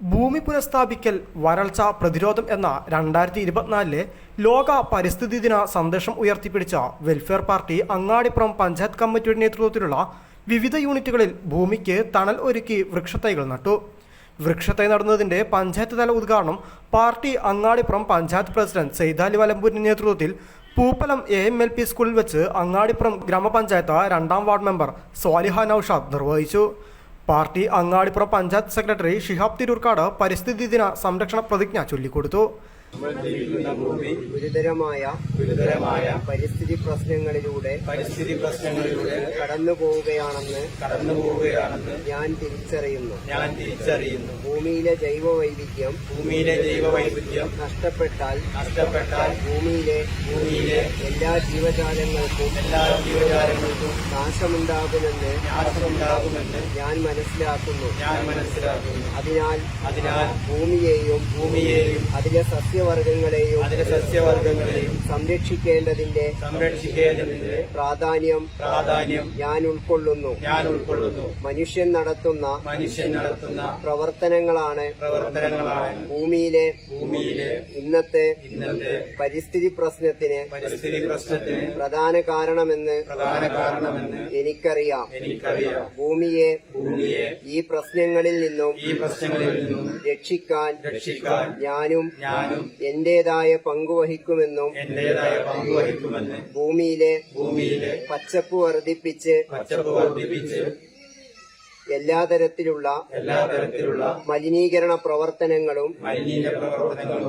ഭൂമി പുനഃസ്ഥാപിക്കൽ വരൾച്ച പ്രതിരോധം എന്ന രണ്ടായിരത്തി ഇരുപത്തിനാലിലെ ലോക പരിസ്ഥിതി ദിന സന്ദേശം ഉയർത്തിപ്പിടിച്ച വെൽഫെയർ പാർട്ടി അങ്ങാടിപ്പുറം പഞ്ചായത്ത് കമ്മിറ്റിയുടെ നേതൃത്വത്തിലുള്ള വിവിധ യൂണിറ്റുകളിൽ ഭൂമിക്ക് തണൽ ഒരുക്കി വൃക്ഷത്തൈകൾ നട്ടു. വൃക്ഷത്തൈ നടുന്നതിന്റെ പഞ്ചായത്ത് തല ഉദ്ഘാടനം പാർട്ടി അങ്ങാടിപ്പുറം പഞ്ചായത്ത് പ്രസിഡന്റ് സെയ്താലി വലമ്പൂരിന്റെ നേതൃത്വത്തിൽ Pooppalam A M L P സ്കൂളിൽ വെച്ച് അങ്ങാടിപ്പുറം ഗ്രാമപഞ്ചായത്ത് രണ്ടാം വാർഡ് മെമ്പർ സ്വാലിഹ നൌഷാദ് നിർവഹിച്ചു. പാർട്ടി അങ്ങാടിപ്പുറം പഞ്ചായത്ത് സെക്രട്ടറി ഷിഹാബ് തിരൂർക്കാട് പരിസ്ഥിതി ദിന സംരക്ഷണ പ്രതിജ്ഞ ചൊല്ലിക്കൊടുത്തു. ഗുരുതരമായ ഗുരുതരമായ പരിസ്ഥിതി പ്രശ്നങ്ങളിലൂടെ പരിസ്ഥിതി പ്രശ്നങ്ങളിലൂടെ കടന്നു പോവുകയാണെന്ന് കടന്നു പോവുകയാണെന്ന് ഞാൻ തിരിച്ചറിയുന്നു. ഞാൻ തിരിച്ചറിയുന്നു. ഭൂമിയിലെ ജൈവ വൈവിധ്യം ഭൂമിയിലെ ജൈവ വൈവിധ്യം നഷ്ടപ്പെട്ടാൽ നഷ്ടപ്പെട്ടാൽ ഭൂമിയിലെ ഭൂമിയിലെ എല്ലാ ജീവജാലങ്ങൾക്കും എല്ലാ ജീവജാലങ്ങൾക്കും നാശമുണ്ടാകുമെന്ന് നാശമുണ്ടാകുമെന്ന് ഞാൻ മനസ്സിലാക്കുന്നു. ഞാൻ മനസ്സിലാക്കുന്നു. അതിനാൽ അതിനാൽ ഭൂമിയെയും ഭൂമിയെയും അതിലെ സസ്യവർഗങ്ങളെയും അതിലെ സസ്യവർഗങ്ങളെയും സംരക്ഷിക്കേണ്ടതിന്റെ സംരക്ഷിക്കേണ്ടതിന്റെ പ്രാധാന്യം പ്രാധാന്യം ഞാൻ ഉൾക്കൊള്ളുന്നു. ഞാൻ ഉൾക്കൊള്ളുന്നു. മനുഷ്യൻ നടത്തുന്ന മനുഷ്യൻ നടത്തുന്ന പ്രവർത്തനങ്ങളാണ് പ്രവർത്തനങ്ങളാണ് ഭൂമിയിലെ ഭൂമിയിലെ ഇന്നത്തെ ഇന്നത്തെ പരിസ്ഥിതി പ്രശ്നത്തിന് പരിസ്ഥിതി പ്രശ്നത്തിന് പ്രധാന കാരണമെന്ന് പ്രധാന കാരണമെന്ന് എനിക്കറിയാം. എനിക്കറിയാം. ഭൂമിയെ ഭൂമിയെ ഈ പ്രശ്നങ്ങളിൽ നിന്നും ഈ പ്രശ്നങ്ങളിൽ നിന്നും രക്ഷിക്കാൻ രക്ഷിക്കാൻ ഞാനും ഞാനും എന്റേതായ പങ്കുവഹിക്കുമെന്നും എന്റേതായ പങ്കുവഹിക്കുമെന്നും ഭൂമിയിലെ ഭൂമിയിലെ പച്ചപ്പ് വർദ്ധിപ്പിച്ച് പച്ചപ്പ് വർദ്ധിപ്പിച്ച് എല്ലാ തരത്തിലുള്ള എല്ലാ തരത്തിലുള്ള മലിനീകരണ പ്രവർത്തനങ്ങളും മലിനീകരണ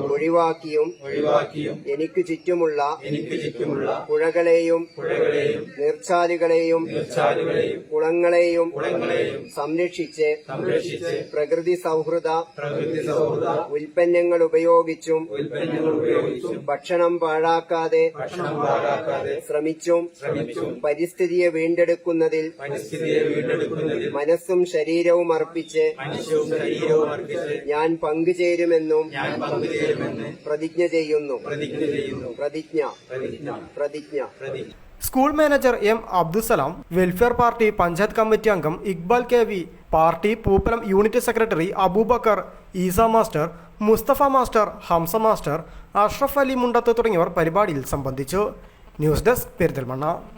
ഒഴിവാക്കിയും ഒഴിവാക്കിയും എനിക്ക് ചുറ്റുമുള്ള എനിക്ക് ചുറ്റുമുള്ള പുഴകളെയും പുഴകളെയും നീർച്ചാലുകളെയും നീർച്ചാലുകളെയും കുളങ്ങളെയും കുളങ്ങളെയും സംരക്ഷിച്ച് സംരക്ഷിച്ച് പ്രകൃതി സൗഹൃദ പ്രകൃതി സൗഹൃദ ഉൽപ്പന്നങ്ങൾ ഉപയോഗിച്ചും ഉൽപ്പന്നങ്ങൾ ഉപയോഗിച്ചും ഭക്ഷണം പാഴാക്കാതെ ഭക്ഷണം പാഴാക്കാതെ ശ്രമിച്ചും ശ്രമിച്ചും പരിസ്ഥിതിയെ വീണ്ടെടുക്കുന്നതിൽ പരിസ്ഥിതിയെ വീണ്ടെടുക്കുന്നതിൽ മനസ്സും ശരീരവും അർപ്പിച്ച് ശരീരവും അർപ്പിച്ച് ഞാൻ പങ്കുചേരുമെന്നും ഞാൻ പങ്കുചേരുമെന്ന് പ്രതിജ്ഞ ചെയ്യുന്നു. പ്രതിജ്ഞ ചെയ്യുന്നു. പ്രതിജ്ഞ. പ്രതിജ്ഞ. പ്രതിജ്ഞ. പ്രതിജ്ഞ. School manager M Abdussalam welfare party panchayat committee അംഗം Iqbal K V party Pooppalam unit secretary Abubakar Eesa master Musthafa master Hamsa master Ashraf Ali Mundath തുടങ്ങിയവർ പരിപാടിയിൽ സംബന്ധിച്ചു. News desk Perinthalmanna.